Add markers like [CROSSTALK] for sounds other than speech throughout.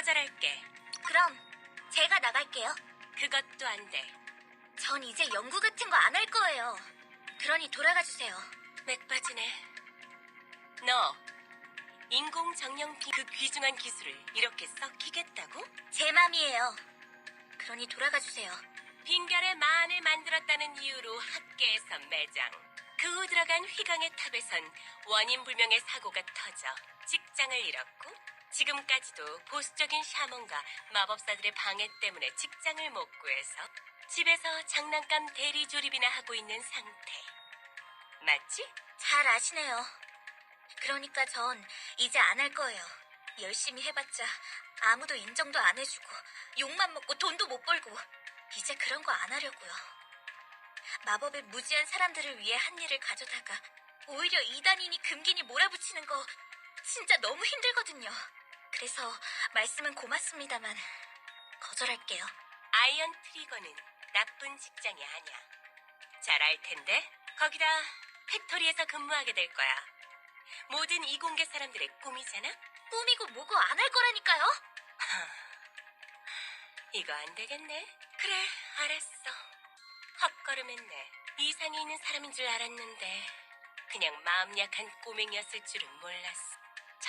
거절할게. 그럼 제가 나갈게요. 그것도 안 돼. 전 이제 연구 같은 거 안 할 거예요. 그러니 돌아가 주세요. 맥 빠지네. 너 인공 정령비 그 귀중한 기술을 이렇게 썩히겠다고? 제 맘이에요. 그러니 돌아가 주세요. 빙결의 만을 만들었다는 이유로 학계에서 매장. 그 후 들어간 휘강의 탑에선 원인 불명의 사고가 터져 직장을 잃었고 지금까지도 보수적인 샤먼과 마법사들의 방해 때문에 직장을 못 구해서 집에서 장난감 대리 조립이나 하고 있는 상태. 맞지? 잘 아시네요. 그러니까 전 이제 안 할 거예요. 열심히 해봤자 아무도 인정도 안 해주고 욕만 먹고 돈도 못 벌고 이제 그런 거 안 하려고요. 마법의 무지한 사람들을 위해 한 일을 가져다가 오히려 이단이니 금기니 몰아붙이는 거 진짜 너무 힘들거든요. 그래서 말씀은 고맙습니다만 거절할게요. 아이언 트리거는 나쁜 직장이 아니야. 잘 알 텐데 거기다 팩토리에서 근무하게 될 거야. 모든 이공계 사람들의 꿈이잖아. 꿈이고 뭐고 안 할 거라니까요. 이거 안 되겠네. 그래, 알았어. 헛걸음했네. 이상이 있는 사람인 줄 알았는데 그냥 마음 약한 꼬맹이였을 줄은 몰랐어.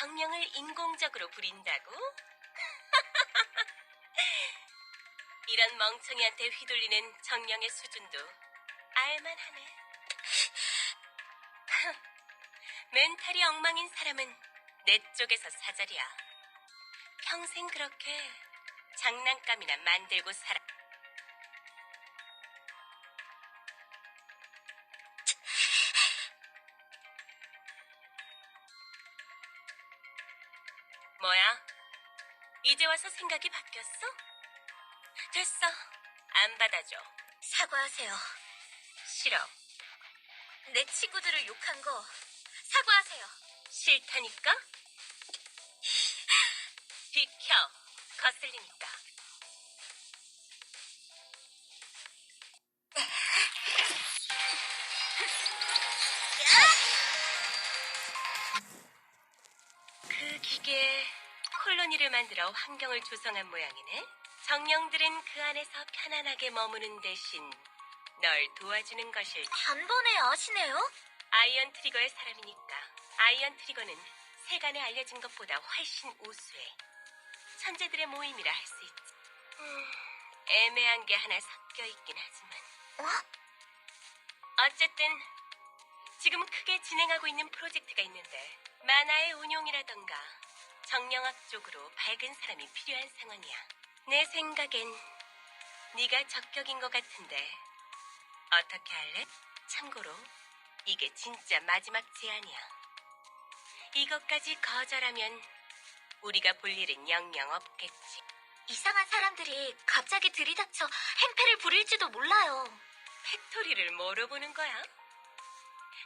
정령을 인공적으로 부린다고? [LAUGHS] 이런 멍청이한테 휘둘리는 정령의 수준도 알만하네. [LAUGHS] 멘탈이 엉망인 사람은 내 쪽에서 사절이야. 평생 그렇게 장난감이나 만들고 살아. 생각이 바뀌었어? 됐어. 안 받아줘. 사과하세요. 싫어. 내 친구들을 욕한 거 사과하세요. 싫다니까? [LAUGHS] 비켜. 거슬리니까. 그 기계에 콜로니를 만들어 환경을 조성한 모양이네. 정령들은 그 안에서 편안하게 머무는 대신 널 도와주는 것일 단번에 아시네요? 아이언 트리거의 사람이니까. 아이언 트리거는 세간에 알려진 것보다 훨씬 우수해. 천재들의 모임이라 할 수 있지. 음, 애매한 게 하나 섞여 있긴 하지만. 어? 어쨌든 지금 크게 진행하고 있는 프로젝트가 있는데 만화의 운용이라던가 정령학 쪽으로 밝은 사람이 필요한 상황이야. 내 생각엔 네가 적격인 것 같은데 어떻게 할래? 참고로 이게 진짜 마지막 제안이야. 이것까지 거절하면 우리가 볼 일은 영영 없겠지. 이상한 사람들이 갑자기 들이닥쳐 행패를 부릴지도 몰라요. 팩토리를 뭐로 보는 거야?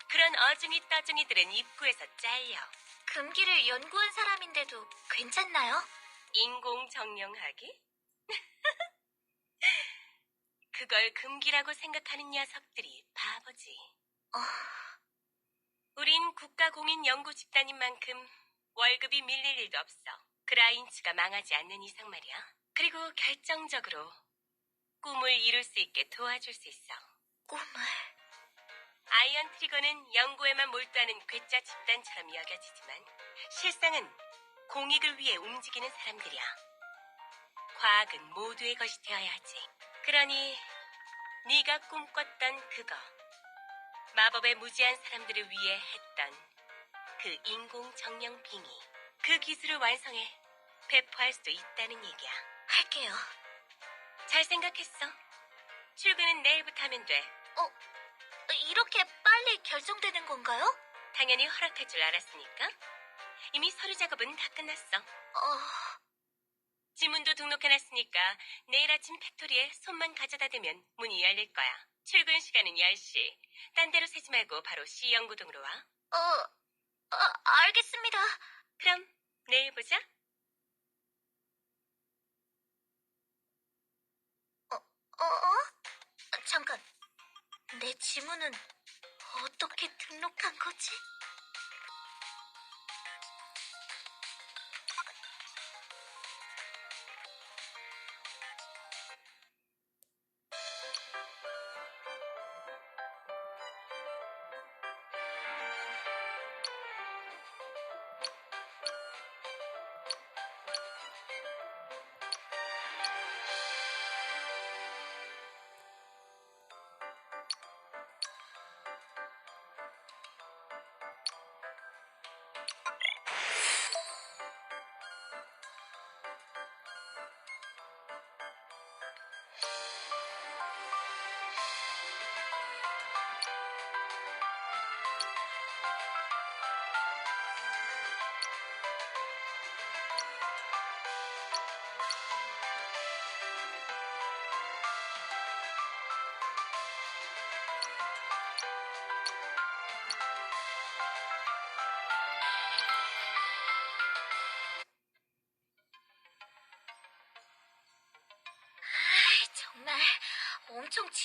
그런 어중이 떠중이들은 입구에서 잘려. 금기를 연구한 사람인데도 괜찮나요? 인공 정령하기? [LAUGHS] 그걸 금기라고 생각하는 녀석들이 바보지. 어, 우린 국가공인 연구 집단인 만큼 월급이 밀릴 일도 없어. 그라인츠가 망하지 않는 이상 말이야. 그리고 결정적으로 꿈을 이룰 수 있게 도와줄 수 있어. 꿈을. 아이언 트리거는 연구에만 몰두하는 괴짜 집단처럼 여겨지지만 실상은 공익을 위해 움직이는 사람들이야. 과학은 모두의 것이 되어야 하지. 그러니 네가 꿈꿨던 그거, 마법의 무지한 사람들을 위해 했던 그 인공 정령 빙의, 그 기술을 완성해 배포할 수도 있다는 얘기야. 할게요. 잘 생각했어. 출근은 내일부터 하면 돼. 어, 이렇게 빨리 결정되는 건가요? 당연히 허락할 줄 알았으니까. 이미 서류 작업은 다 끝났어. 어, 지문도 등록해놨으니까 내일 아침 팩토리에 손만 가져다 대면 문이 열릴 거야. 출근 시간은 10시. 딴 데로 새지 말고 바로 C 연구동으로 와. 어, 어, 알겠습니다. 그럼 내일 보자. 어, 어? 잠깐. 내 지문은 어떻게 등록한 거지?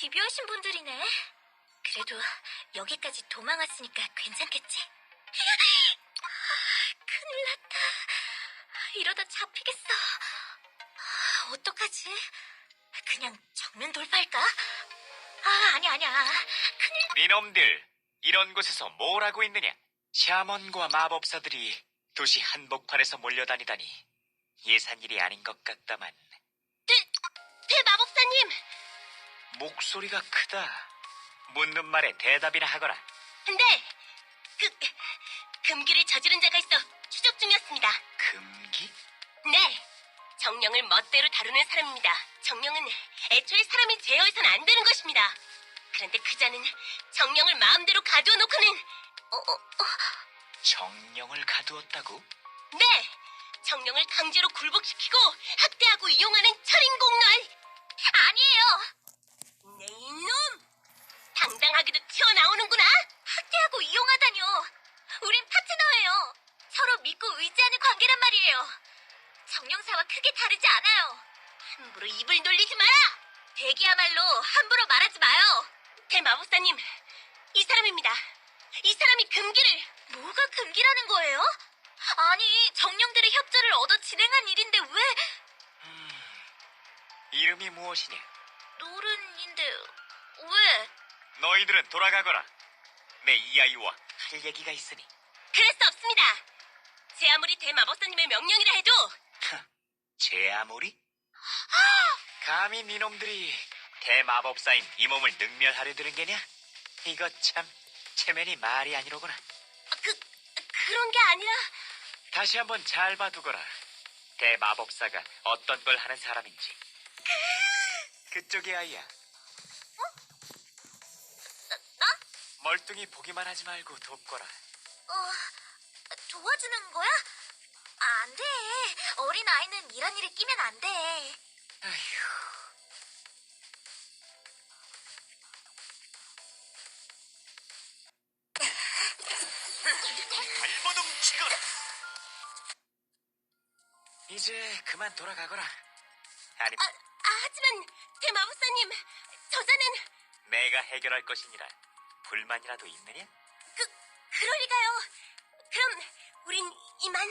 집요하신 분들이네. 그래도 여기까지 도망 왔으니까 괜찮겠지? [LAUGHS] 큰일 났다. 이러다 잡히겠어. 어떡하지? 그냥 정면 돌파할까? 아, 아니, 아니야. 니놈들, 이런 곳에서 뭘 하고 있느냐? 샤먼과 마법사들이 도시 한복판에서 몰려다니다니 예산 일이 아닌 것 같다만 대마법사님! 목소리가 크다. 묻는 말에 대답이나 하거라. 네! 그, 금기를 저지른 자가 있어 추적 중이었습니다. 금기? 네! 정령을 멋대로 다루는 사람입니다. 정령은 애초에 사람이 제어해서는 안 되는 것입니다. 그런데 그 자는 정령을 마음대로 가두어 놓고는, 어, 어, 어, 정령을 가두었다고? 네! 정령을 강제로 굴복시키고 학대하고 이용하는 철인공놀! 아니에요. 당당하게도 튀어나오는구나! 학대하고 이용하다뇨. 우린 파트너예요. 서로 믿고 의지하는 관계란 말이에요. 정령사와 크게 다르지 않아요. 함부로 입을 놀리지 마라! 대기야말로 함부로 말하지 마요. 대마법사님, 이 사람입니다. 이 사람이 금기를 뭐가 금기라는 거예요? 아니, 정령들의 협조를 얻어 진행한 일인데 왜 이름이 무엇이냐? 노른인데 왜? 너희들은 돌아가거라. 내 이 아이와 할 얘기가 있으니. 그럴 수 없습니다. 제 아무리 대마법사님의 명령이라 해도 제 아무리? 감히 니놈들이 대마법사인 이 몸을 능멸하려 드는 게냐? 이거 참 체면이 말이 아니로구나. 그 그런 게 아니라 다시 한번 잘 봐두거라. 대마법사가 어떤 걸 하는 사람인지. 그쪽의 아이야. 멀뚱히 보기만 하지 말고 돕거라. 어, 도와주는 거야? 안 돼. 어린 아이는 이런 일에 끼면 안 돼. 아휴. 발버둥 치거라. 이제 그만 돌아가거라. 아니, 아, 아, 하지만 대마법사님 저자는 내가 해결할 것이니라. 불만이라도 있느냐? 그 그럴 리가요. 그럼 우린 이만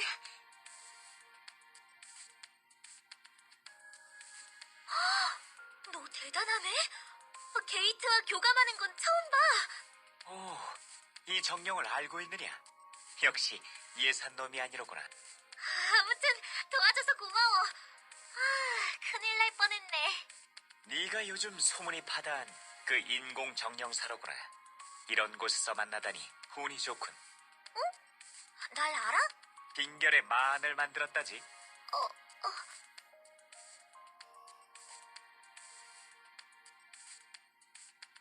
너 대단하네. 어, 게이트와 교감하는 건 처음 봐. 오, 이 정령을 알고 있느냐? 역시 예산 놈이 아니로구나. 아무튼 도와줘서 고마워. 아, 큰일 날 뻔했네. 네가 요즘 소문이 파다한 그 인공 정령사로구나. 이런 곳에서 만나다니 운이 좋군. 날 알아? 빙결에 만을 만들었다지. 어, 어.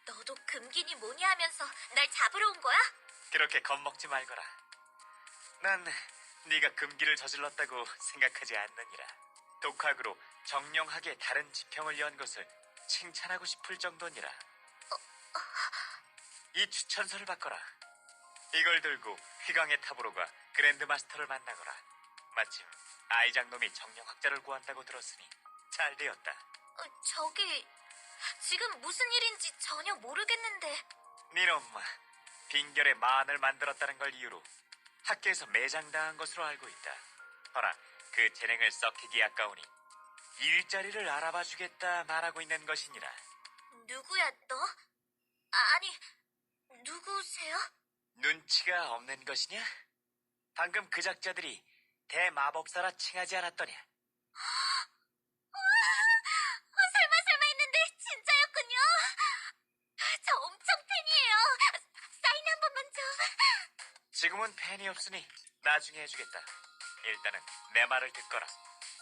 너도 금기니 뭐니 하면서 날 잡으러 온 거야? 그렇게 겁먹지 말거라. 난 네가 금기를 저질렀다고 생각하지 않느니라. 독학으로 정령하게 다른 지평을 연 것을 칭찬하고 싶을 정도니라. 이 추천서를 받거라. 이걸 들고 휘강의 탑으로 가 그랜드 마스터를 만나거라. 마침 아이작 놈이 정령 학자를 구한다고 들었으니 잘 되었다. 어, 저기 지금 무슨 일인지 전혀 모르겠는데 니놈, 빙결에 만을 만들었다는 걸 이유로 학교에서 매장당한 것으로 알고 있다. 허나 그 재능을 썩히기 아까우니 일자리를 알아봐 주겠다 말하고 있는 것이니라. 누구야 너? 아니 누구세요? 눈치가 없는 것이냐? 방금 그 작자들이 대마법사라 칭하지 않았더냐? 어, 설마 설마 했는데 진짜였군요. 저 엄청 팬이에요. 사인 한 번만 좀. 지금은 팬이 없으니 나중에 해주겠다. 일단은 내 말을 듣거라.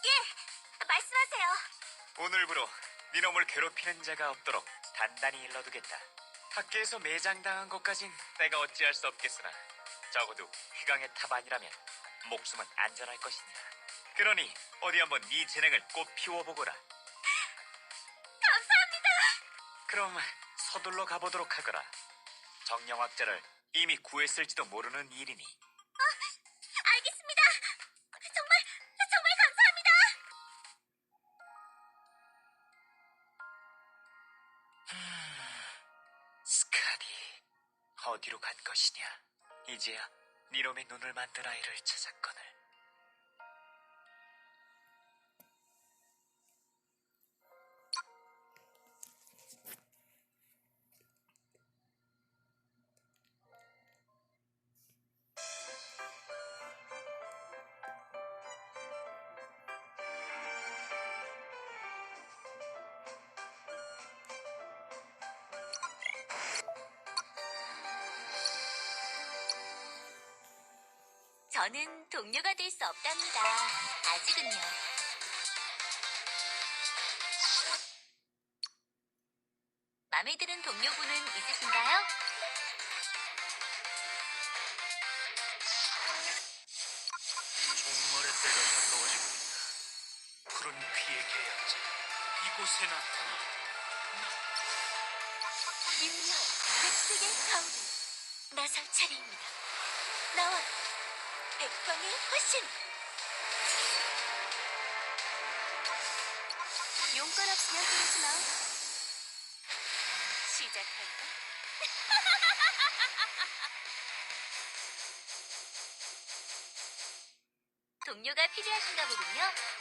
예, 말씀하세요. 오늘부로 니놈을 괴롭히는 자가 없도록 단단히 일러두겠다. 학교에서 매장당한 것까진 내가 어찌할 수 없겠으나 적어도 휘강의 탑 아니라면 목숨은 안전할 것이니라. 그러니 어디 한번 네 재능을 꽃 피워보거라. 감사합니다. 그럼 서둘러 가보도록 하거라. 정령학자를 이미 구했을지도 모르는 일이니 어디로 간 것이냐? 이제야 니놈의 눈을 만든 아이를 찾았거늘. 저는 동료가 될 수 없답니다. 아직은요. 마음에 드는 동료분은 있으신가요? 종말의 때가 가까워지고 있다. 푸른 피의 계약자 이곳에 나타나 인류 백색의 가오리 나설 차례입니다. 나와 백광의 화신 용건 없으면 그러지 마. 시작할까? [LAUGHS] 동료가 필요하신가 보군요.